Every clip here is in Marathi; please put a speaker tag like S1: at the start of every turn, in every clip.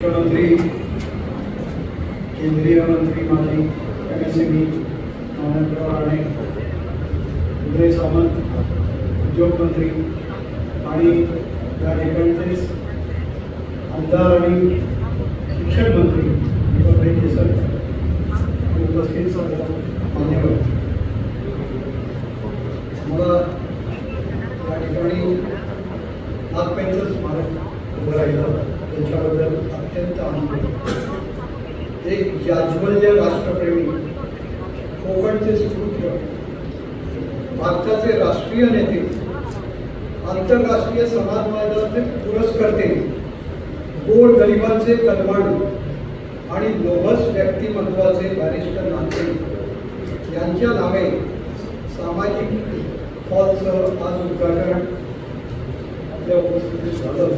S1: मुख्यमंत्री केंद्रीय मंत्री माजी M S M E Manavrao Rane Uday Samant उद्योगमंत्री आणि या ठिकाणचेच आमदार आणि शिक्षण मंत्री दीपकभाई केसर आणि उपस्थित सर्व मान्यवर मला या ठिकाणी नागपेंचं स्मारक उभं राहिलं त्याच्याबद्दल अत्यंत आनंद आहे. एक याज्वल्य राष्ट्रप्रेमी कोकणचे सुपुत्र भारताचे राष्ट्रीय नेते आंतरराष्ट्रीय समाजवादाचे पुरस्कर्ते गोड गरिबांचे कलवाडू आणि लोभस व्यक्तिमत्वाचे बॅरिस्टर नाते यांच्या नावे सामाजिक हॉलचं आज उद्घाटन आपल्या उपस्थितीत झालं.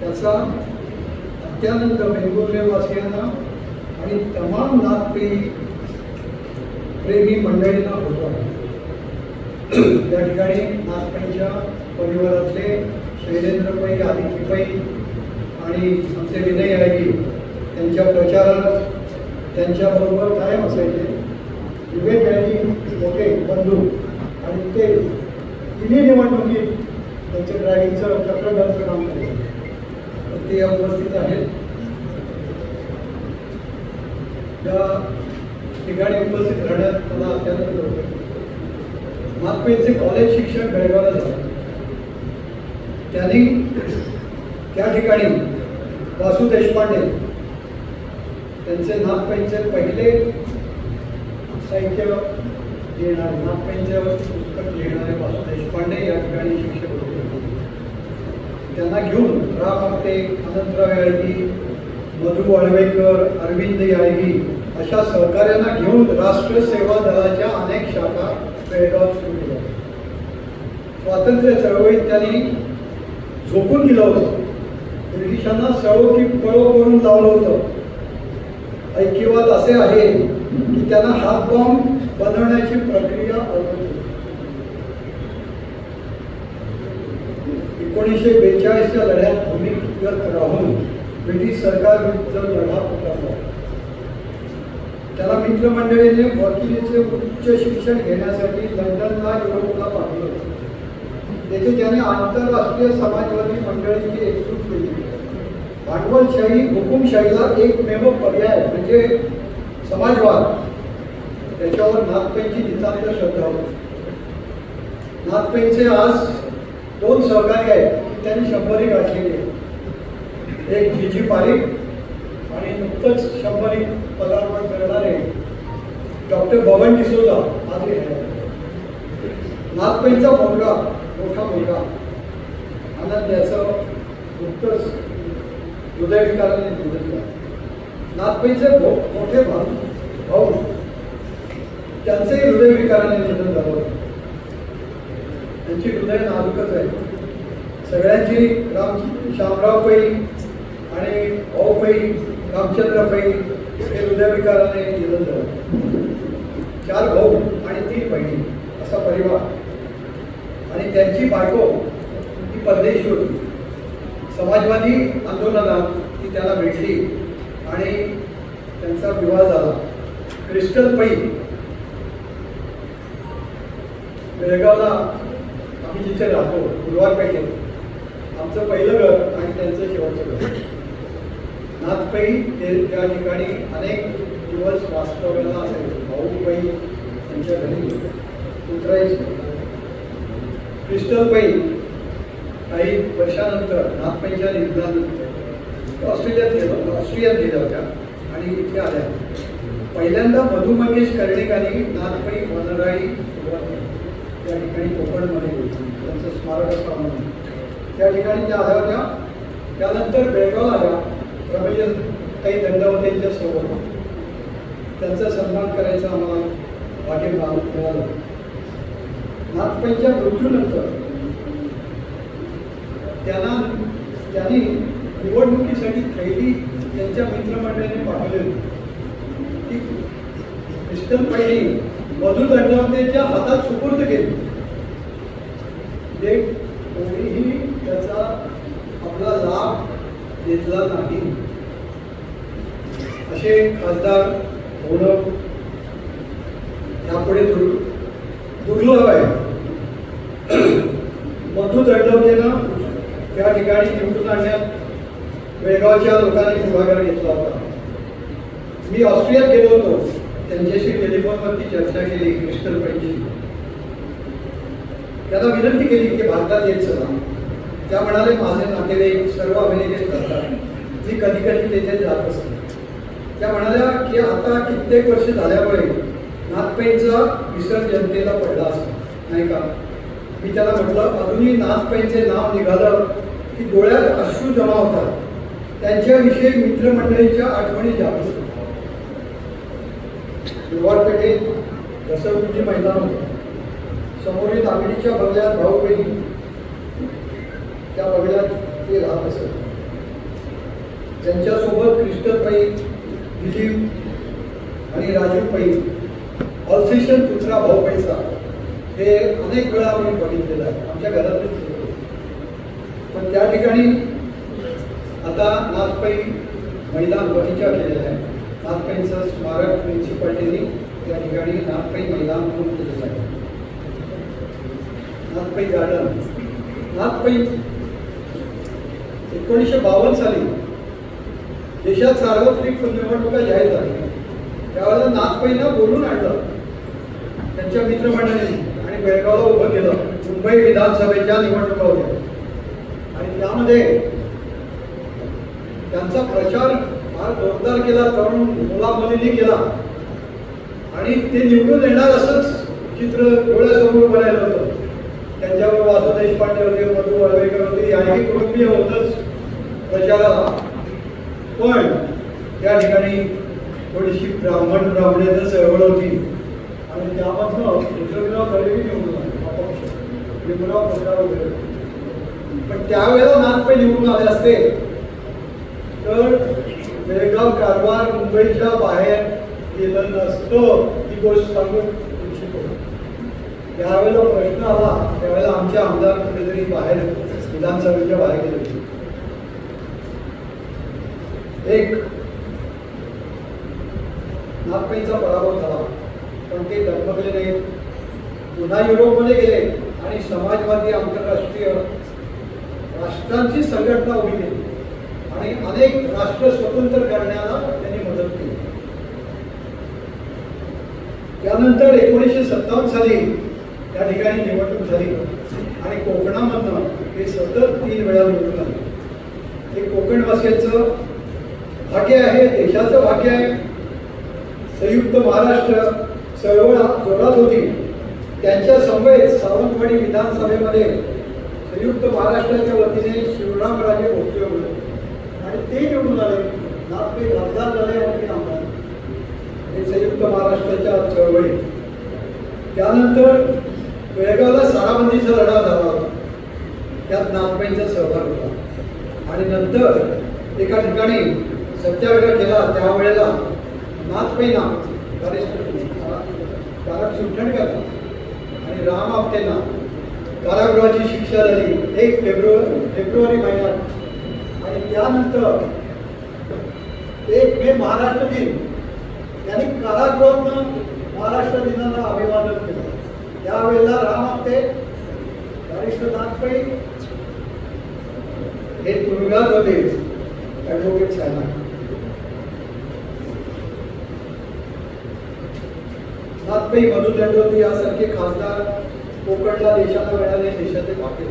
S1: त्याचा अत्यानंद वेंगुर्लेवासियांना आणि तमाम नागपेही प्रेमी मंडळींना होतो. त्या ठिकाणी नागपेच्या परिवारातले शैलेंद्रपै आदित्यपै आणि आमचे विनय आयगी त्यांच्या प्रचारात त्यांच्याबरोबर कायम असायचे. विवेक आयगी मोठे बंधू आणि ते तिन्ही निवडणुकीत त्यांच्या ड्रायव्हिंगचं चक्रधरचं काम केलं. तर ते या उपस्थित आहेत. त्या ठिकाणी उपस्थित राहण्यात मला अत्यंत होतं कॉलेज शिक्षण बेळगावला झालं. त्यांनी त्या ठिकाणी वासू देशपांडे त्यांचे नागपेंचे पहिले साहित्य लिहिणार नागपेंचे पुस्तक लिहिणारे वासू देशपांडे या ठिकाणी शिक्षक होते. त्यांना घेऊन राम आपटे अनंतराव याळगी मधु वाळवेकर अरविंद याळगी अशा सहकार्यांना घेऊन राष्ट्र सेवा दलाच्या अनेक शाखा बेळगाव सुरू केल्या. स्वातंत्र्य चळवळीत त्यांनी झोपून दिलं होतं. ब्रिटिशांना सळो की पळो करून लावलं होतं. ऐकिवात असे आहे की त्यांना हात बॉम्ब बनवण्याची प्रक्रिया होती. एकोणीसशे बेचाळीसच्या लढ्यात भूमिगत राहून ब्रिटिश सरकार विरुद्ध लढा पुकारला. त्याला मित्रमंडळीने वकिलीचे उच्च शिक्षण घेण्यासाठी लंडनला युरोपला पाठवलं. तेथे त्याने आंतरराष्ट्रीय समाजवादी मंडळींची एकजूट केली. भांडवलशाही हुकुमशाहीला एकमेव पर्याय म्हणजे समाजवाद. त्याच्यावर नागपेंची नितांत श्रद्धा होती. नागपेंचे आज दोन सहकारी आहेत त्यांनी शंभरी गाठलेली आहे एक जी जी आणि नुकतंच शंभरी पदार्पण करणारे डॉक्टर भवन डिसोजा आज हे मुलगा मोठा मुलगा. आनंद याचं नुकतंच हृदयविकाराने निधन झालं भो मोठे भाऊ भाऊ त्यांचंही हृदयविकाराने निधन झालं. होतं. त्यांची हृदय नाजूकच आहे. सगळ्यांची राम श्यामराव पै आणि भाऊ पै रामचंद्रबाई हे हृदयविकाराने निधन चार भाऊ आणि तीन बहिणी असा परिवार. आणि त्यांची बायको ही परदेशी होती. समाजवादी आंदोलनात ती त्याला भेटली आणि त्यांचा विवाह झाला. क्रिस्टल पै बेळगावला आम्ही जिथे राहतो गुरुवार पेठेत आमचं पहिलं घर आणि त्यांचं शेवटचं घर. नाथपाई ते त्या ठिकाणी अनेक दिवस वास्तव्याला असायचे. भाऊबाई त्यांच्या घरी उतरायचे. क्रिस्टल पै काही वर्षानंतर नाथपाईच्या निधनानंतर ऑस्ट्रेलियात गेलो ऑस्ट्रेलियात गेल्या होत्या आणि इथे आल्या. पहिल्यांदा मधु मंगेश कर्णिकांनी नाथपाई वनराई सुरुवात त्या ठिकाणी कोकणमध्ये त्यांचं स्मारक असं म्हणून त्या ठिकाणी त्या आल्या होत्या. त्यानंतर बेळगावला आल्या. प्रमेय काही दंडवतेंच्या सोबत त्यांचा सन्मान करायचा आम्हाला भाग्य मिळालं. मिळालं मृत्यूनंतर त्यांना त्यांनी निवडणुकीसाठी थैली त्यांच्या मित्रमंडळीने पाठवली होती. ती क्रिस्टल पहिली मधु हातात सुपूर्द केली. म्हणजे कोणीही त्याचा आपला लाभ घेतला नाही. असे खासदार होणं यापुढे दुर् दुर्लभ आहे. मधू दंडवतेनं त्या ठिकाणी निवडून आणण्यात बेळगावच्या लोकांनी पुढाकार घेतला होता. मी ऑस्ट्रियात गेलो होतो. त्यांच्याशी टेलिफोनवरती चर्चा केली क्रिस्टल पैकी त्यांना विनंती केली की भारतात येत चला. त्या म्हणाले माझे नातेवाईक सर्व अमेरिकेत राहतात मी कधी कधी तेथे जात असते त्या म्हणाल्या की आता कित्येक वर्ष झाल्यामुळे नाथपैंचा विसर जनतेला पडला असतो. नाही का? मी त्याला म्हटलं अजूनही नाथपैंचे नाव निघालं की डोळ्यात अश्रू जमा होतात. त्यांच्याविषयी मित्रमंडळीच्या आठवणी जागृत होतात. दुर्वाड घसरगुंजी मैदान होतं. समोरील तागडीच्या बंगल्यात भाऊ बहिणी. त्या बंगल्यात ते राहत असत. त्यांच्यासोबत क्रिस्टलबाई दिलीप आणि राजू पै ऑल्सेशन दुसरा भाऊ पैसा हे अनेक वेळा आम्ही बघितलेलं आहे. आमच्या घरातच पण त्या ठिकाणी आता नाथपै महिला बगीचा केलेला आहे नाथपैंचं स्मारक म्युन्सिपाल्टीने त्या ठिकाणी नाथपै महिला म्हणून केलेलं आहे. नाथपै गार्डन. नाथपै एकोणीसशे बावन्न साली देशात सार्वत्रिक निवडणुका जाहीर झाल्या त्यावेळेला नाथपैना बोलून आणलं त्यांच्या मित्रमंडळींनी आणि बेळगावला उभं केलं मुंबई विधानसभेच्या निवडणुका होत्या आणि त्यामध्ये त्यांचा प्रचार फार जोरदार केला तरुण मुलामुलींनी केला. आणि ते निवडून येणार असंच चित्र डोळ्यासमोर उभं राहिलं होतं. त्यांच्याबरोबर वासू देशपांडे होते मधु वळवेकर होते याही कुटुंबीय होतच प्रचाराला. पण त्या ठिकाणी थोडीशी ब्राह्मण ब्राह्मणेतर चळवळ होती. आणि त्यापासून विठ्ठलराव दळवी निवडून आले. अपक्ष. भीमराव प्रचार वगैरे पण त्यावेळेला नागपे निवडून आले असते. तर बेळगाव कारवार मुंबईच्या बाहेर गेलं नसतं ही गोष्ट सांगू इच्छितो. त्यावेळेला प्रश्न आला. त्यावेळेला आमचे आमदार कुठेतरी बाहेर विधानसभेच्या बाहेर गेले होते. एक. नागपैंचा पराभव झाला. पण ते डगमगले नाहीत. पुन्हा युरोपमध्ये गेले आणि समाजवादी आंतरराष्ट्रीय राष्ट्रांची संघटना उभी केली. आणि अनेक राष्ट्र स्वतंत्र करण्याला त्यांनी मदत केली. त्यानंतर एकोणीसशे सत्तावन्न साली त्या ठिकाणी निवडणूक झाली. आणि कोकणामधनं ते सतत तीन वेळा निवडून आले. हे कोकणवासियांचं भाग्य आहे देशाचं भाग्य आहे. संयुक्त महाराष्ट्र चळवळ जोरात होती. त्यांच्या समवेत सावंतवाडी विधानसभेमध्ये संयुक्त महाराष्ट्राच्या वतीने शिवरामराजे भोसले होते. आणि ते निवडून आले. नागपूर खासदार झाले आणि आमदार. हे संयुक्त महाराष्ट्राच्या चळवळीत त्यानंतर बेळगावला साराबंदीचा लढा झाला होता. त्यात नागपेंचा सहभाग होता. आणि नंतर एका ठिकाणी सत्याग्रह केला त्यावेळेला नाथपैना कारण सुटणकर आणि राम आपतेना कारागृहाची शिक्षा झाली एक फेब्रुवारी फेब्रुवारी महिन्यात. आणि त्यानंतर एक मे महाराष्ट्र दिन यांनी कारागृहातनं महाराष्ट्र दिनाला अभिवादन केलं. त्यावेळेला राम आपटे वरिष्ठ नागपै हे तुरुंगात होते ॲडव्होकेट साहेबांना. नाथपै मधु दंडवती यासारखे खासदार कोकणला देशाला मिळाले देशाचे बाकी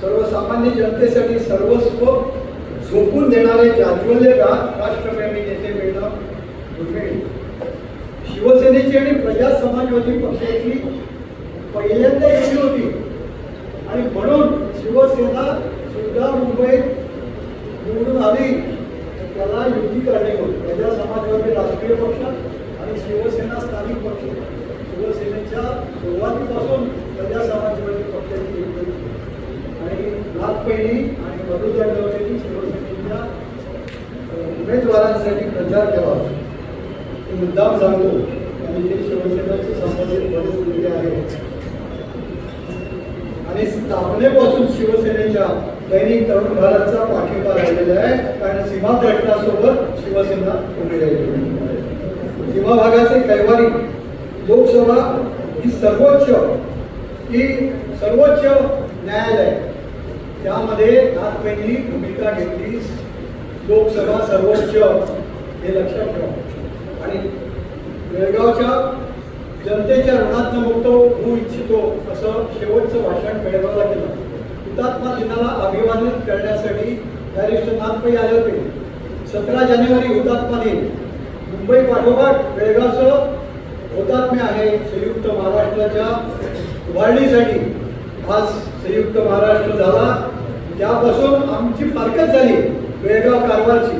S1: सर्वसामान्य जनतेसाठी सर्वस्व झोपून देणारे जाज्वल्य राष्ट्रप्रेमी नेते मिळणं दुर्मिळ. शिवसेनेची आणि प्रजा समाजवादी पक्षाची पहिल्यांदा युती होती. आणि म्हणून शिवसेना सुद्धा मुंबईत निवडून आली. त्याला युती करणे होती प्रजा समाजवादी राष्ट्रीय पक्ष. शिवसेना स्थानिक पक्ष शिवसेनेच्या सुरुवातीपासून प्रजा समाजवादी पक्षाची युती होती. आणि नागपैणी आणि मधु दंडवतेनी शिवसेनेच्या उमेदवारांसाठी प्रचार केला मुद्दाम सांगतो आणि ते शिवसेनेशी संबंधित बरेच आहे. आणि स्थापनेपासून शिवसेनेच्या दैनिक तरुण भारतचा पाठिंबा राहिलेला आहे कारण सीमा प्रश्नासोबत शिवसेना उभी राहिली. सीमा भागाचे कैवारी लोकसभा ही सर्वोच्च ही सर्वोच्च न्यायालय. त्यामध्ये नाथपेंनी भूमिका घेतली लोकसभा सर्वोच्च हे लक्षात ठेवा. आणि बेळगावच्या जनतेच्या ऋणात मुक्त होऊ इच्छितो असं शेवटचं भाषण बेळगावला केलं. हुतात्मा दिनाला अभिवादन करण्यासाठी बॅरिस्टर नाथपै आले होते. सतरा जानेवारी हुतात्मा दिन. मुंबई पाठोपाठ बेळगावचं हुतात्म्य आहे संयुक्त महाराष्ट्राच्या उभारणीसाठी आज संयुक्त महाराष्ट्र झाला. त्यापासून आमची फारकत झाली बेळगाव कारवारची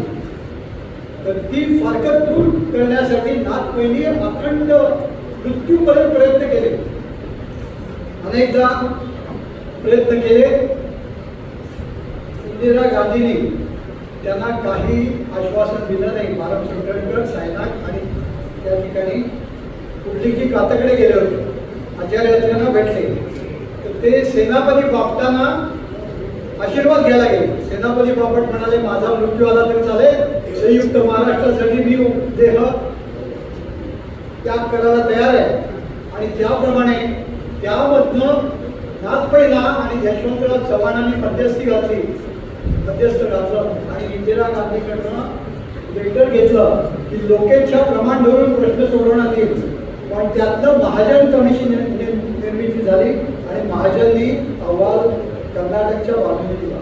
S1: तर ती फारकत दूर करण्यासाठी नाथपैनी अखंड मृत्यूपर्यंत प्रयत्न केले. अनेकदा प्रयत्न केले. इंदिरा गांधींनी त्यांना काही आश्वासन दिलं नाही. मानव संकटकर सायनाक आणि त्या ठिकाणी कुठली की काताकडे गेले होते. आचार्यांना भेटले. तर ते सेनापती बापताना आशीर्वाद घ्यायला गेले. सेनापती बापट म्हणाले माझा मृत्यू आला तरी चालेल. संयुक्त महाराष्ट्रासाठी मी देह त्याग करायला तयार आहे. आणि त्याप्रमाणे त्यामधनं नाथपैला आणि यशवंतराव चव्हाणांनी मध्यस्थी घातली. मध्यस्थ घातलं. इंदिरा गांधीकडनं लेटर घेतलं की लोकेशच्या प्रमाण धरून प्रश्न सोडवण्यात येईल. पण त्यातनं महाजन कमिशन निर्मिती झाली आणि महाजननी अहवाल कर्नाटकच्या बाजूने दिला.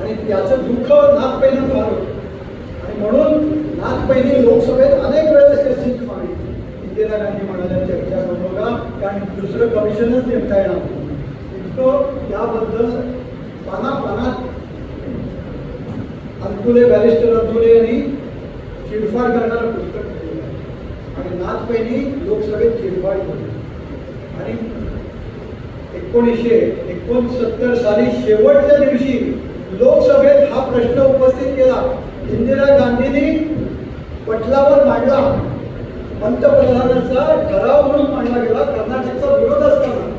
S1: आणि त्याचं दुःख नागपैनं फार आणि म्हणून नागपैनी लोकसभेत अनेक वेळेस ते सीट मागितली. इंदिरा गांधी म्हणाल्या चर्चा करू नका कारण दुसरं कमिशनच नेमता येणार इतकं त्याबद्दल पाना अतुले बॅरिस्टर अतुले यांनी चिडफाड करणारं पुस्तक लिहिलं आणि नाथपैनी लोकसभेत चिडफाड केली. आणि एकोणीसशे एकोणसत्तर साली शेवटच्या दिवशी लोकसभेत हा प्रश्न उपस्थित केला. इंदिरा गांधींनी पटलावर मांडला. पंतप्रधानाचा ठराव म्हणून मांडला गेला. कर्नाटकचा विरोध असताना.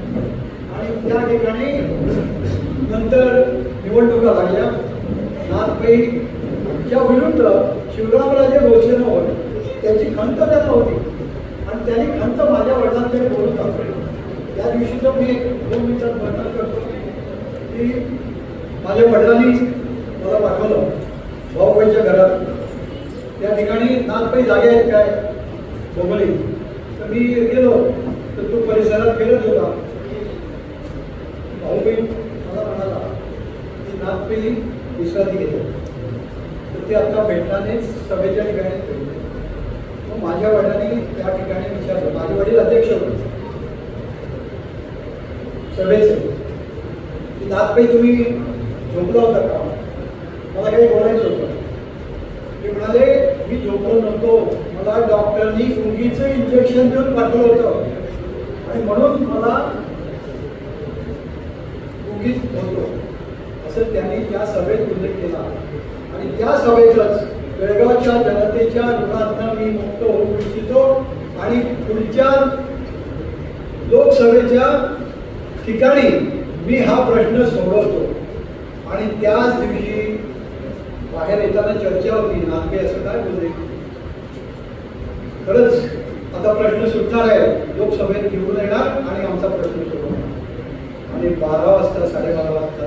S1: आणि त्या ठिकाणी नंतर निवडणुका लागल्या. ज्या विरुद्ध शिवरामराजे भोसले होते त्याची खंत त्यांना होती. आणि त्यांनी खंत माझ्या वडिलांकडे बोलत दाखवली त्या दिवशीचं मी दोन मिनिटात वर्णन करतो. की माझ्या वडिलांनी मला पाठवलं भाऊबाईच्या घरात. त्या ठिकाणी नागपाई जागे आहेत काय? बोबली. तर मी गेलो. तर तो परिसरात फिरत होता. भाऊबाई मला म्हणाला की नागपाई विश्रांती घेतो. ते आता भेटल्यानेच सभेच्या ठिकाणी भेटले. मग माझ्या वडिलांनी त्या ठिकाणी विचारलं. माझे वडील अध्यक्ष होते. सभेचे. की नाथबाई तुम्ही झोपला होता का? मला काही बोलायचं होतं. ते म्हणाले मी झोपलो नव्हतो. मला डॉक्टरनी उगीचं इंजेक्शन देऊन पाठवलं होतं. आणि म्हणून मला उगीच होतो. असं त्यांनी त्या सभेत उल्लेख केला. आणि त्या सभेतच बेळगावच्या जनतेच्या ऋणातनं मी मुक्त होऊ इच्छितो आणि पुढच्या लोकसभेच्या ठिकाणी मी हा प्रश्न सोडवतो. आणि त्याच दिवशी बाहेर येताना चर्चा होती नागपे असं काय बोलले? खरंच आता प्रश्न सुटणार आहे. लोकसभेत घेऊन येणार आणि आमचा प्रश्न सोडवणार. आणि बारा वाजता साडेबारा वाजता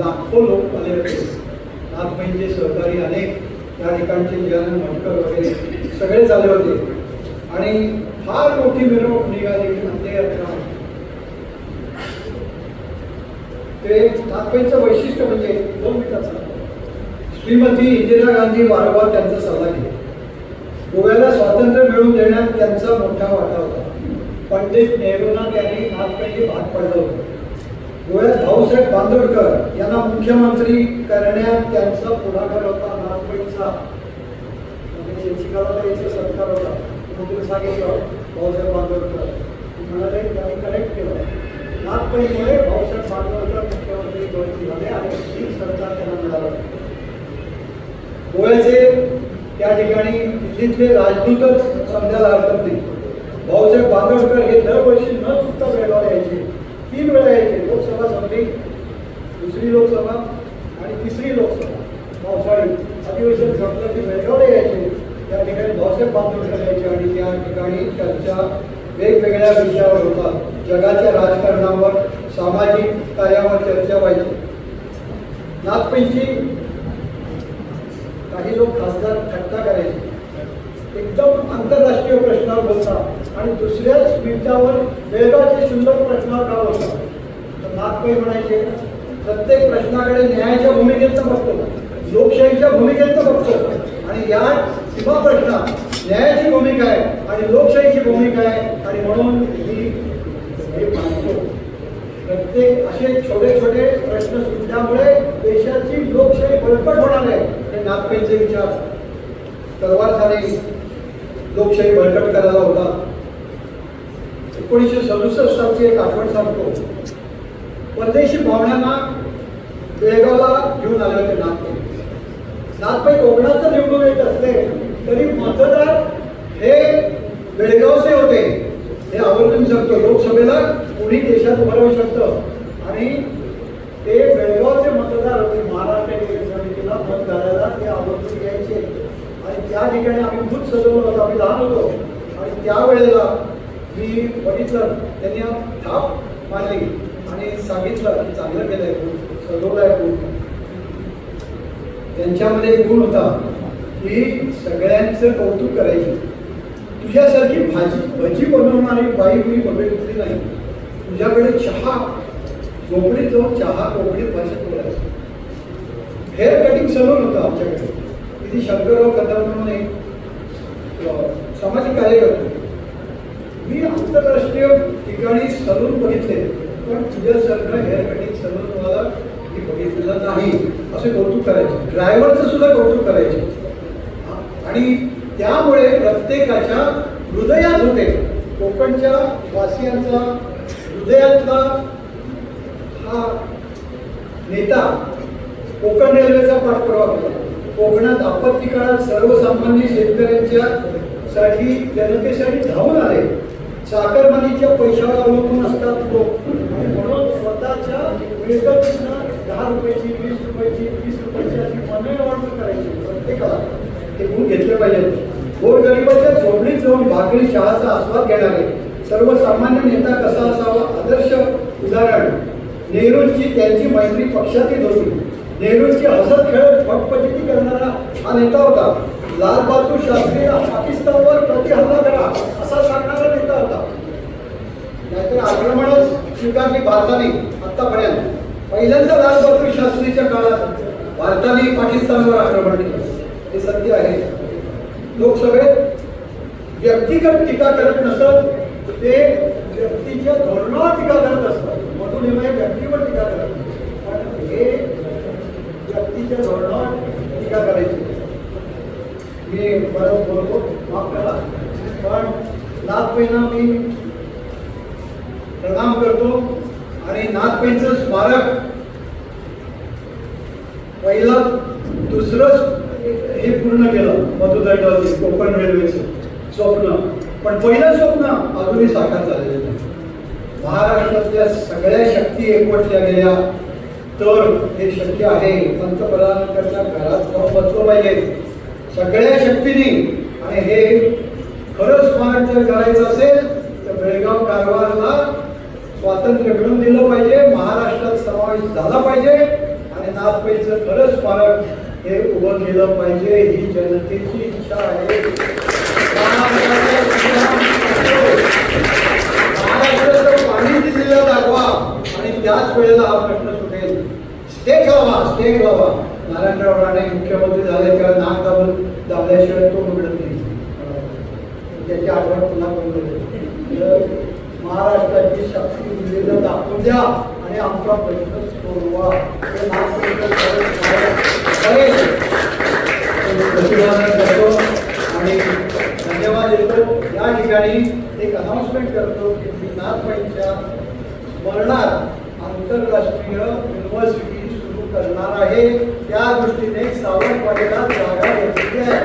S1: लाखो लोक आले होते नाथबाईंचे सहकारी अनेक त्या ठिकाणचे जन मटकर वगैरे सगळेच आले होते. आणि फार मोठी मिरवणूक निघाली अंत्ययात्रा ते नाथबाईंचं वैशिष्ट्य म्हणजे दोन मिनिटाचा श्रीमती इंदिरा गांधी वारंवार त्यांचा सल्ला घेत. गोव्याला स्वातंत्र्य मिळवून देण्यात त्यांचा मोठा वाटा होता. पंडित नेहरूंना त्यांनी नाथबाईंनी भाग पडलं होतं. गोव्यात भाऊसाहेब बांदोडकर यांना मुख्यमंत्री करण्यात त्यांचा पुढाकार होता लहानपणीचा म्हणजे शिक्षिकाला सत्कार होता. म्हणून सांगितलं भाऊसाहेब बांदोडकर. म्हणाले त्यांनी कनेक्ट केलं. लहानपणीमुळे भाऊसाहेब बांदोडकर मुख्यमंत्री निवडणूक झाले आणि एक सरकार त्यांना मिळालं. डोळ्याचे त्या ठिकाणी दिल्लीतले राजदूतच समजायला हरकत नाही. भाऊसाहेब बांदोडकर हे दरवर्षी न चुकता बेळगाव यायचे तीन वेळा यायचे लोकसभा संपली. दुसरी लोकसभा आणि तिसरी लोकसभा. हो, पावसाळी अधिवेशन संपलं की बेळगावला यायचे. त्या ठिकाणी भाऊसाहेब बांधवकर यायचे आणि त्या ठिकाणी चर्चा वेगवेगळ्या विषयावर होतात जगाच्या राजकारणावर सामाजिक कार्यावर चर्चा व्हायची. नागपंची काही लोक खासदार थट्टा करायचे. एकदम आंतरराष्ट्रीय प्रश्नावर बोलतात आणि दुसऱ्याच मिनिटावर बेळगावचे सुंदर प्रश्नावर का बोलतात तर नागपै म्हणायचे प्रत्येक प्रश्नाकडे न्यायाच्या भूमिकेचं बघतो लोकशाहीच्या भूमिकेचं बघतो. आणि या सीमा प्रश्नात न्यायाची भूमिका आहे आणि लोकशाहीची भूमिका आहे. आणि म्हणून ही हे मानतो. प्रत्येक असे छोटे छोटे प्रश्न सुटल्यामुळे देशाची लोकशाही बळकट होणार आहे हे नागपेंचे विचार तलवार झाले लोकशाही बळकट करायला होता. एकोणीसशे सदुसष्ट सालची एक आठवण सांगतो. परदेशी भावण्यांना बेळगावला घेऊन आले होते नागपै नागपै कोकणात निवडून येत असले तरी मतदार हे बेळगावचे होते. हे आवर्जून सांगतो. लोकसभेला कोणी देशात उभं शकतं. आणि ते बेळगावचे मतदार होते. महाराष्ट्र समितीला मत घालायला ते आवर्जून यायचे. आणि त्या ठिकाणी आम्ही खूप सजवलं होतं. आम्ही लहान होतो. आणि त्यावेळेला मी बघितलं त्यांनी थाप मारली आणि सांगितलं की चांगलं केलंय बूथ सजवलं आहे त्यांच्यामध्ये एक गुण होता की सगळ्यांचं कौतुक करायचे. तुझ्यासारखी भाजी भजी बनवणारी बाई मी बघितली नाही. तुझ्याकडे चहा झोपडीत जाऊन चहा कोकणीत भाषेत बोलायचं हेअर कटिंग सलून होतं आमच्याकडे. तिथे शंकरराव कदम म्हणून एक सामाजिक कार्य करतो आंतरराष्ट्रीय ठिकाणी सलून बघितले पण तुझ्यासारखं हेअर कटिंग सलून मला मी बघितलेला नाही. असे कौतुक करायचे. ड्रायव्हरचं सुद्धा कौतुक करायचे. आणि त्यामुळे प्रत्येकाच्या हृदयात होते. कोकणच्या वासियांचा हृदयातला हा नेता कोकण रेल्वेचा पाठपुरावा केला कोकणात आपत्ती काळात सर्वसामान्य शेतकऱ्यांच्या साठी जनतेसाठी धावून आले. चाकरमानीच्या पैशावर अवलंबून असतात लोक. म्हणून स्वतःच्या मिळकतीनं दहा रुपयाची वीस रुपयाची वीस रुपयाची अशी मनोय ऑर्डर करायची. प्रत्येकाला. ते गुण घेतले पाहिजेत. गोरगरिबाच्या झोपडीत जाऊन भाकरी चहाचा आस्वाद घेणारे सर्वसामान्य नेता कसा असावा? आदर्श उदाहरण. नेहरूंची त्यांची मैत्री पक्षातीत होती नेहरूंची हसत खेळत फटफटिती करणारा हा नेता होता. लाल बहादूर शास्त्रीला पाकिस्तानवर प्रतिहल्ला करा असा सांगणारा नेता होता नाहीतर आक्रमणच स्वीकारली भारताने आतापर्यंत. पहिल्यांदा लाल बहादूर शास्त्रीच्या काळात भारताने पाकिस्तानवर आक्रमण केलं. हे सत्य आहे. लोकसभेत व्यक्तिगत टीका करत नसत ते व्यक्तीच्या धोरणावर टीका करत असतात मधून हे व्यक्तीवर टीका करत पण हे व्यक्तीच्या धोरणावर टीका करायची. मी बरंच बोलतो. माफ करा. पण नागपैना मी प्रणाम करतो आणि नागपैंचं स्मारक पहिलं दुसरं हे पूर्ण केलं मधुदंडावरती कोकण रेल्वेचं स्वप्न. पण पहिलं स्वप्न अजूनही साकार झालेलं नाही. महाराष्ट्रातल्या सगळ्या शक्ती एकवटल्या गेल्या. तर हे शक्य आहे पंतप्रधानांकडच्या घरात जाऊन बसलं पाहिजे. सगळ्या शक्तीने आणि हे खरंच स्मारक जर करायचं असेल तर बेळगाव कारवारला स्वातंत्र्य मिळून दिलं पाहिजे महाराष्ट्रात समावेश झाला पाहिजे आणि नागपेचं खरं स्मारक हे उभं केलं पाहिजे ही जनतेची इच्छा आहे. महाराष्ट्राचं पाणी दिलेलं दाखवा आणि त्याच वेळेला हा प्रश्न सुटेल. स्टेक लावा स्टेक लावा नारायणराव राणे मुख्यमंत्री झाले किंवा नाक दाबून दाबल्याशिवाय तो मिळत नाही. त्याची आठवण पुन्हा करून महाराष्ट्राची शक्ती दिलेलं दाखवून द्या आणि आमचा प्रश्न सोडवा. करतो आणि धन्यवाद देतो. या ठिकाणी एक अनाउन्समेंट करतो की मी नागपंच्या स्मरणात आंतरराष्ट्रीय युनिव्हर्सिटी सुरू करणार आहे. त्या दृष्टीने सावंतवाडीला जागा घेतली आहे.